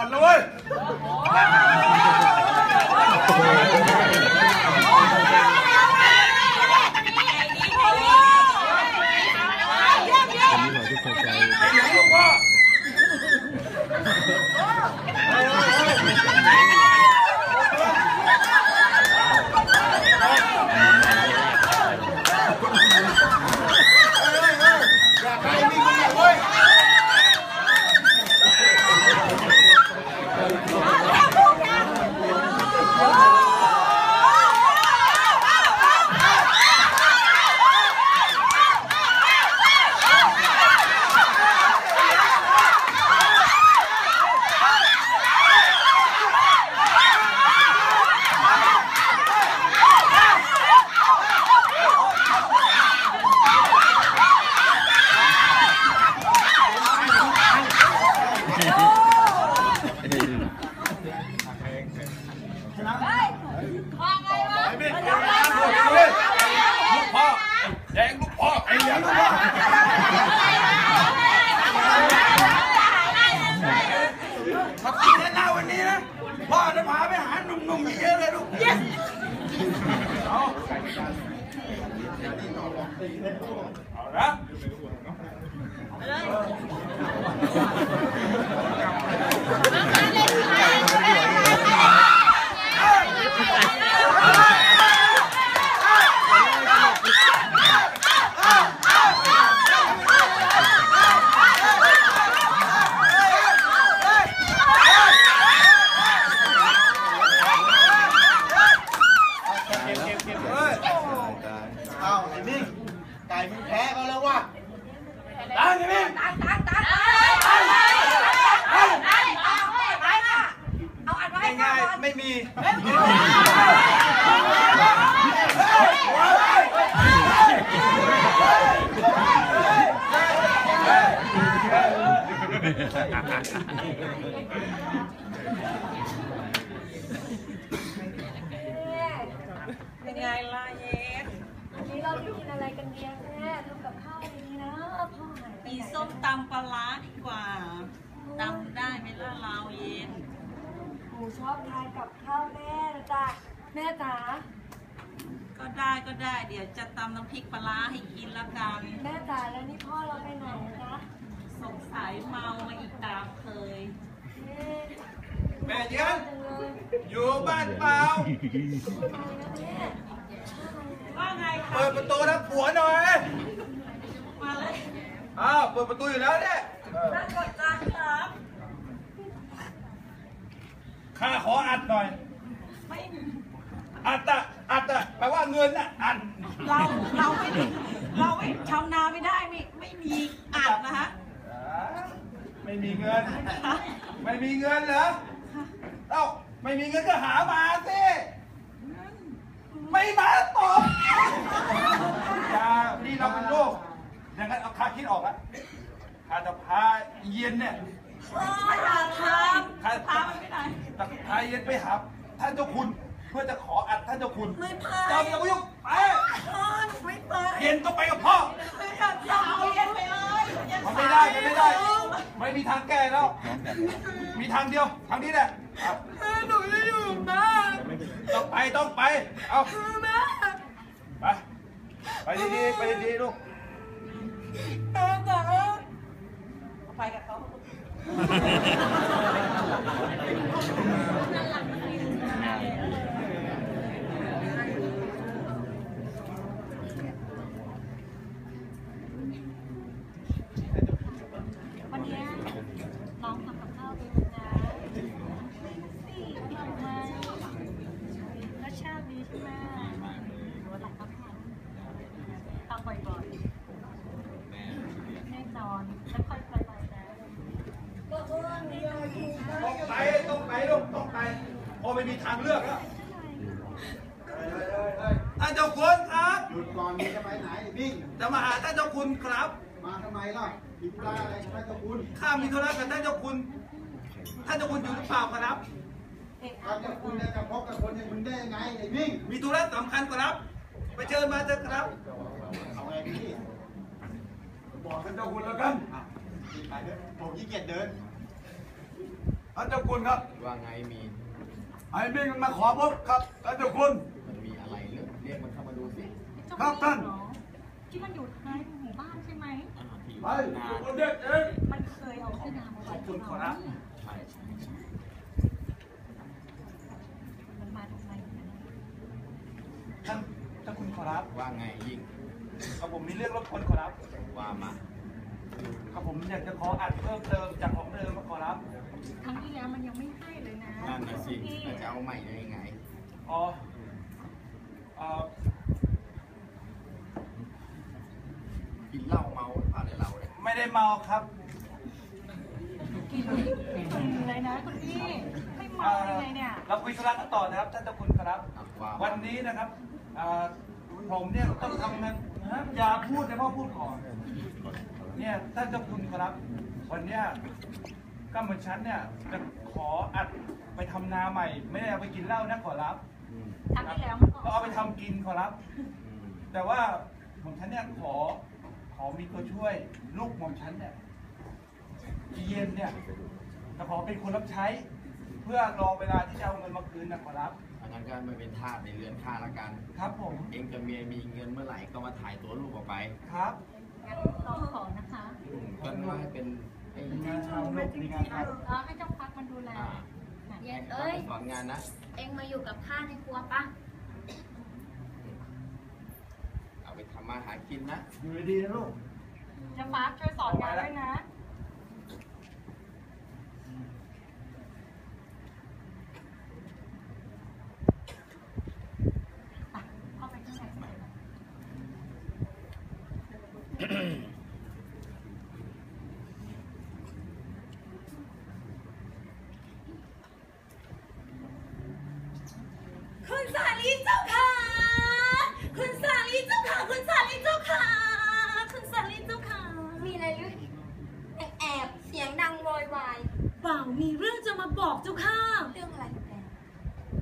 อนเลยเว้ยอันนี้เราจะเข้าใจ ไอ้เหลืองลูกพ่อ อยากให้วิ่งวิ่งเว้ย ไอ้เบ้ไอ้เหลืองเว้ยลูกพ่อแดงลูกพ่อไอ้เหลืองลูกพ่อมากินแน่ๆวันนี้นะพ่อจะพาไปหาหนุ่มๆเยอะเลยลูก เอา เอาละอ้าวไอ้มิ่งไก่มึงแพ้เขาแล้ววะได้ไหมแม่ง่ายๆไม่มีเป็นไงล่ะเย็น วันนี้เราจะกินอะไรกันดีอะแม่ทำกับข้าวดีนะพ่อหายไป มี ไหน ส้ม ตำปลาร้าดีกว่าตำได้ไหมล่ะเราเย็น หนูชอบทานกับข้าวแม่นะจ้ะแม่จ๋าก็ได้ก็ได้ เดี๋ยวจะตำน้ำพริกปลาร้าให้กินละกัน แม่จ๋าแล้วนี่พ่อเราไปไหนอะจ๊ะสงสัยเมามาอีกตามเคย แม่แม่เยือนจังเลยอยู่บ้านเปล่าทำไมนะแม่ ว่าไงคะ เปิดประตูรับผัวหน่อยมาเลย อ้าวเปิดประตูอยู่แล้วเนี่ยนั่งกดจังครับ ข้าขออัดหน่อย ไม่ อัดอะอัดอะแปลว่าเงินอะอัด เรา เราไม่ได้เราไม่ชาวนาไม่ได้ไม่ไม่มีอัดนะฮะ ไม่มีเงิน ไม่มีเงินเหรอเอ้าไม่มีเงินก็หามาสิ ไม่มาตอบอย่านี่เราเป็นโรค อย่างนั้นเอาคาคิดออกแล้วข้าจะพาเย็นเนี่ยไม่อยากทำพามันไปไหนจะพาเย็นไปหาท่านเจ้าคุณเพื่อจะขออัดท่านเจ้าคุณไม่ไปเจ้าอย่าไปยุ่งไปไม่ไปเย็นต้องไปกับพ่อไม่อยากจะเอาเย็นไปเลยเย็นมันไม่ได้มันไม่ได้ ไม่มีทางแก้แล้ว มีทางเดียวทางนี้แหละเอาหนูจะอยู่บ้านต้องไปต้องไป เอาแม่ไปไปดีๆไปดีๆลูก แม่จ๋าไปกับเขา วันเนี้ยน้องทำกับข้าวดีนะสี่ทำไมรสชาติดีใช่ไหมวันหลังก็ทำทำบ่อยๆแน่นอนแล้วค่อยๆไปนะ ต้องไปต้องไปลูกต้องไปพอไม่มีทางเลือกแล้วท่านเจ้าคุณครับ หยุดก่อนมึงจะไปไหนไอ้มิ่ง จะมาหาท่านเจ้า คุณครับ มาทำไมล่ะมีธุระอะไรใช่ไหมเจ้าคุณข้ามีธุระกับท่านเจ้าคุณ ท่านเจ้าคุณอยู่หรือเปล่าครับเอาเจ้าคุณจะพบกับคนอย่างมึงได้ยังไงไอ้มิ่งมีธุระสำคัญครับ ไปเชิญมาเถอะครับ เอาไงพี่บอกท่านเจ้าคุณแล้วกันอะไปเถอะผมขี้เกียจเดินท่านเจ้าคุณครับ ว่าไงมี ไอ้มิ่งมันมาขอพบครับท่านเจ้าคุณ มันมีอะไรเรื่องเรียกมันเข้ามาดูสิ ครับท่าน ที่มันอยู่ท้ายหมู่บ้านใช่ไหมอ่าที่อยู่ไปนาเจ้าคุณเด็กเองมันเคยเอาที่นามาไว้ขอบคุณขอรับใช่ใช่ใช่มันมาทำไมเนี่ยท่านเจ้าคุณขอรับว่าไงยิ่งกับผมมีเรื่องรบกวนขอรับว่ามากับผมอยากจะขออัดเพิ่มเติมจากของเดิมมาขอรับ ครั้งที่แล้วมันยังไม่ให้เลยนะนั่นนะสิพี่แล้วจะเอาใหม่ได้ยังไง อ๋อเอ่อ กินเหล้าเมาหรือเปล่าในเราเนี่ย ไม่ได้เมาครับกินเลยนะคุณพี่ไม่เมาเอ่อยังไงเนี่ยเราคุยธุระกันต่อนะครับท่านเจ้าคุณครับอะว่าวันนี้นะครับเอ่อผมเนี่ยต้องทำงานฮะอย่าพูดนะพ่อพูดก่อนเนี่ยท่านเจ้าคุณครับ วันเนี้ยก็เหมือนฉันเนี่ยจะขออัดไปทำนาใหม่ ไม่ได้เอาไปกินเหล้านะขอรับอืมครั้งที่แล้วมันก็ก็เอาไปทำกินขอรับอืมแต่ว่าผมฉันเนี่ยขอข อมีตัวช่วยลูกของฉันเนี่ยอีเย็นเนี่ยจะขอเป็นคนรับใช้ เพื่อรอเวลาที่จะเอาเงินมาคืนนะขอรับ อันนั้นก็ไม่เป็นทาสในเรือนข้าละกัน ครับผม เองกับเมียมีเงินเมื่อไหร่ก็มาถ่ายตัวลูกออกไปครับงั้นต้องขอนะคะอืมก็ว่าให้เป็นไอ้มีงานทำลูกมีงานทเออให้เจ้าพักมันดูแลอ่าน่ะเย็นให้เอ้ยสอนงานนะ เอ็งมาอยู่กับข้าในครัวปะ เอาไปทำ มาหากินนะำอยู่ดีๆนะลูกเจ้าพักช่วยสอนงานด้วยนะอะเข้าไปข้างในสักหน่อย คุณสาลีเจ้าค่ะ คุณสาลีเจ้าค่ะ คุณสาลีเจ้าค่ะ คุณสาลีเจ้าค่ะ มีอะไรหรือแอบแอบเสียงดังโวยวาย เปล่ามีเรื่องจะมาบอกเจ้าค่ะ เรื่องอะไรแก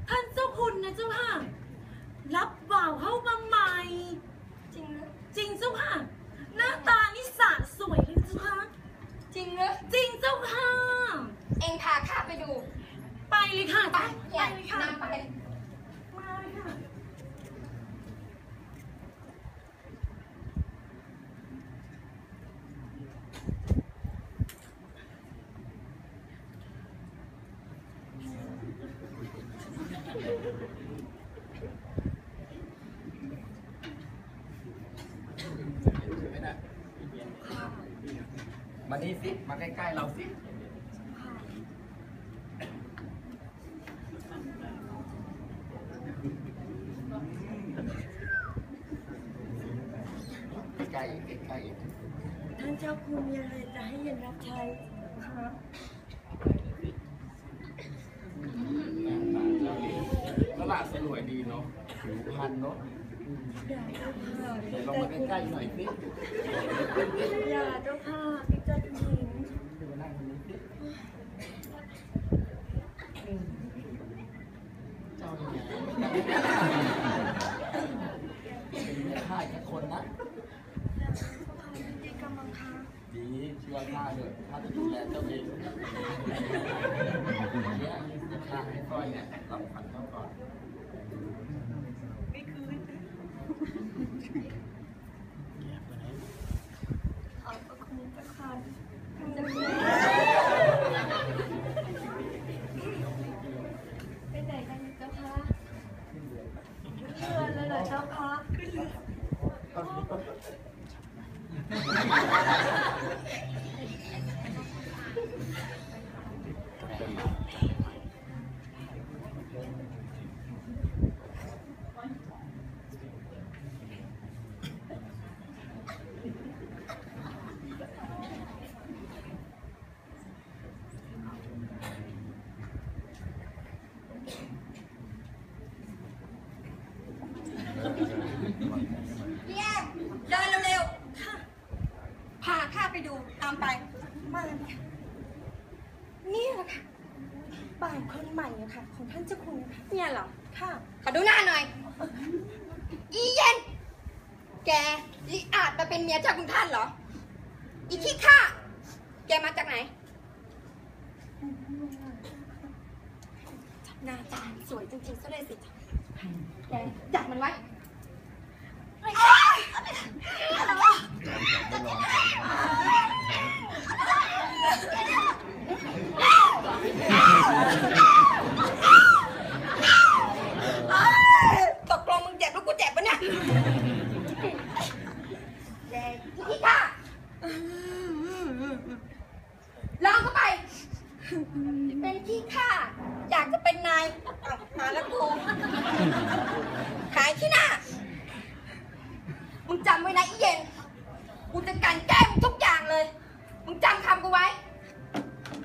ท่านเจ้าคุณนะเจ้าค่ะ รับบ่าวเข้ามาใหม่ จริงหรือจริงเจ้าค่ะ หน้าตานิสาสวยเลยเจ้าค่ะ จริงหรือจริงเจ้าค่ะ เอ็งพาข้าไปดู ไปเลยค่ะ ไปไปแย่เลยค่ะ นำไป มาเลยค่ะ ไม่ได้ มานี่สิ มาใกล้ๆเราสิ ใกล้ๆใกล้ท่านเจ้าคุณมีอะไรจะให้เย็นรับใช้ครับๆตลาดสลวยดีเนาะผิวพรรณเนาะอย่าเจ้าค่ะเดี๋ยวลงมาใกล้ๆหน่อยสิ อย่าเจ้าค่ะพี่เจ้าหญิง ดูนั่งตรงนี้สิเจ้าเนี่ยเป็นเมียข้าอีกคนนะ ดีกำลังค่ะ ดีเชื่อข้าเถอะข้าจะดูแลเจ้าเองเนี่ยจะข้าให้ก้อยเนี่ยรับขวัญเขาก่อน ไม่คืน เอาประคุณประคานไปไหนกันเจ้าคะเรือเลยเหรอเจ้าคะเยี่ยมเดินเร็วๆค่ะพาข้าไปดู ตามไป มาค่ะนี่แหละค่ะบ่าว คนใหม่อะค่ะ ของท่านเจ้าคุณนะคะเนี่ยเหรอ ค่ะ ขอดูหน้าหน่อย อีเย็น แกลิอาจมาเป็นเมียเจ้าคุณท่านเหรอ อีขี้ข้า แกมาจากไหนหน้าตาสวยจริงๆซะเลยสิแกจับมันไว้ ตกลงมึงเจ็บแล้วกูเจ็บปะเนี่ยแกพี่ค่ะลองเข้าไป เป็นที่ข้าอยากจะเป็นนายอ้าวมาแล้วกูขายที่หน้า มึงจำไว้นะอีเย็น กูจะกลันแกล้งมึงทุกอย่างเลย มึงจำคำกูไว้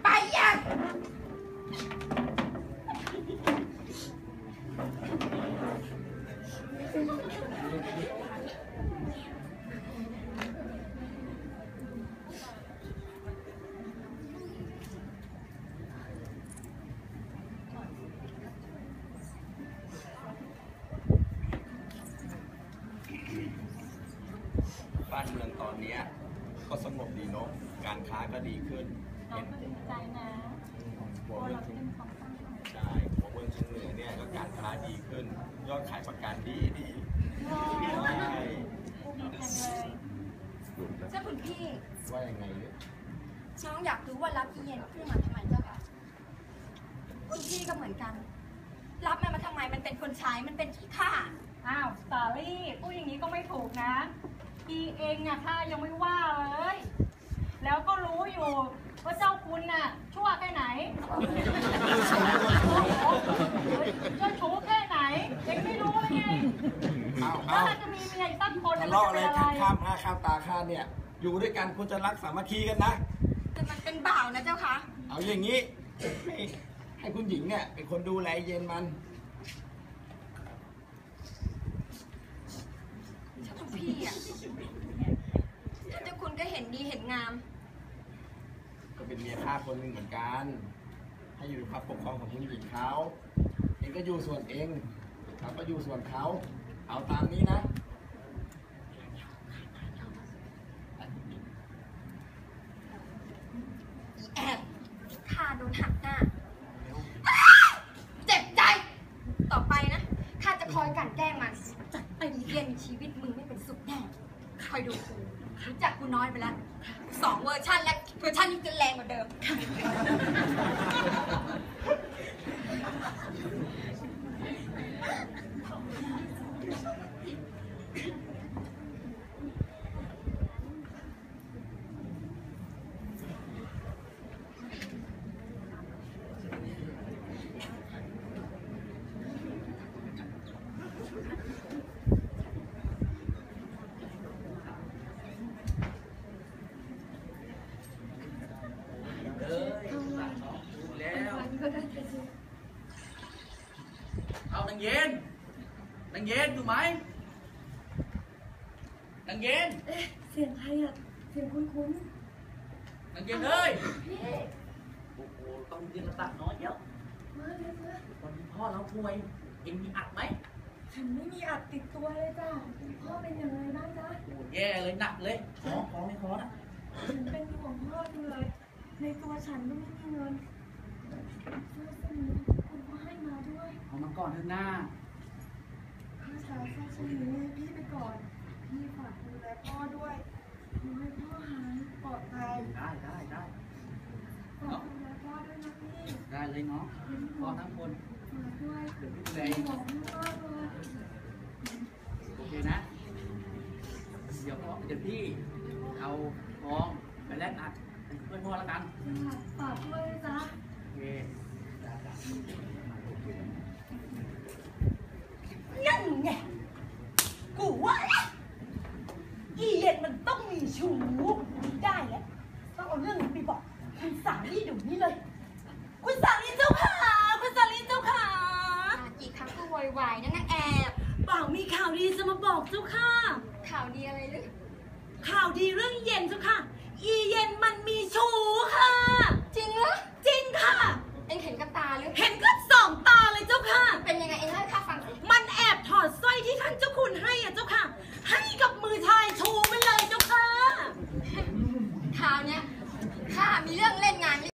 ไปยัง บ้านเมืองตอนเนี้ยก็สงบดีเนาะ การค้าก็ดีขึ้น น้องก็ดีใจนะ หัว โอ้ เมือง เราจะเป็นของตั้งใจ ใช่หัวเมืองเชียงเหนือเนี่ยก็การค้าดีขึ้น ยอด ขายประกันดีดีน้องใช่ดีจังเลยเจ้าคุณพี่ว่ายังไงเนี่ยน้องอยากรู้ว่ารับอีเย็นขึ้นมาทำไมเจ้าค่ะคุณพี่ก็เหมือนกัน รับมันมาทำไมมันเป็นคนใช้มันเป็นที่ข้าอ้าวสตอรี่พูดอย่างนี้ก็ไม่ถูกนะอีเองอะข้ายังไม่ว่าเลย แล้วก็รู้อยู่ว่าเจ้าคุณน่ะชั่วแค่ไหนเจ้าชู้แค่ ไหนเองไม่รู้เลยไงเอาว่าเอาเราจะมีเมียอีกสักคนทะน่เลาะมันอะไรจะเป็นอะไรข้ามหน้าข้ามตาข้าเนี่ย อยู่ด้วยกันควรจะรักสามัคคีกันนะ แต่มันเป็นบ่าวนะเจ้าค่ะเอาอย่างนี้ ให้ให้คุณหญิงเนี่ยเป็นคนดูแลเย็นมัน เจ้าคุณพี่อะถ้าเจ้าคุณก็เห็นดีเห็นงาม ก็เป็นเมียข้าคนหนึ่งเหมือนกัน ให้อยู่ในความปกครองของคุณหญิงเขาเองก็อยู่ส่วนเอง เขาก็อยู่ส่วนเขา เอาตามนี้นะ อีแอบข้าโดนหักหน้า เจ็บใจ ต่อไปนะ ข้าจะคอยกลันแกล้งมันไอ้เรียนชีวิตมึงไม่เป็นสุขแน่ คอยดูกูรู้จักกูน้อยไปแล้วสองเวอร์ชันและเวอร์ชันนี้จะแรงกว่าเดิม เอานางเย็นนางเย็นอยู่ไหมนางเย็นเสียงใครอะเสียงคุ้นนางเย็นเอ้ยๆพี่โอ้โหต้องเรียนระดับน้อยเดียวมาเลยมาตอนนี้พ่อเราป่วยเอ็งมีอัดไหมฉันไม่มีอัดติดตัวเลยจ้ะพ่อเป็นยังไงบ้างจ๊ะ โอ้แย่เลยหนักเลยขอขอไม่ขอนะฉันเป็นห่วงพ่อจังเลย ในตัวฉันก็ไม่มีเงินเสื้อเส้นนี้คุณพ่อให้ มาด้วยเอามาก่อนเถอะหน้าข้าใช้เสื้อเส้นนี้ให้พี่ไปก่อน พี่ฝากดูแลพ่อด้วยขอให้พ่อหายปลอดภัยได้ได้ได้ฝากดูแลพ่อด้วยนะพี่ได้เลยเนาะพ่อทั้งคนฝากด้วยเดี๋ยวพี่ดูแลเป็นเองห่วงพ่อเลยโอเคนะ เดี๋ยวพ่อเดี๋ยวพี่เอาทองไปแลกอัดเป็นเพื่อนพ่อแล้วกัน ฝากด้วยนะจ๊ะายนะนางแอบเปล่ามีข่าวดีจะมาบอกเจ้าค่ะ ข่าวดีอะไรหรืข่าวดีเรื่องเย็นเจ้าค่ะ อีเย็นมันมีชูค่ะ จริงเหรอจริงค่ะ เอ็งเห็นกับตาหรือเห็นกับสองตาเลยเจ้าค่ะ เป็นยังไงเอ็งเล่าให้ข้าฟังสิมันแอบถอดสร้อยที่ท่านเจ้าคุณให้อะเจ้าค่ะ ให้กับมือชายชูไปเลยเจ้าค่ะ ข่าวเนี้ยข้ามีเรื่องเล่น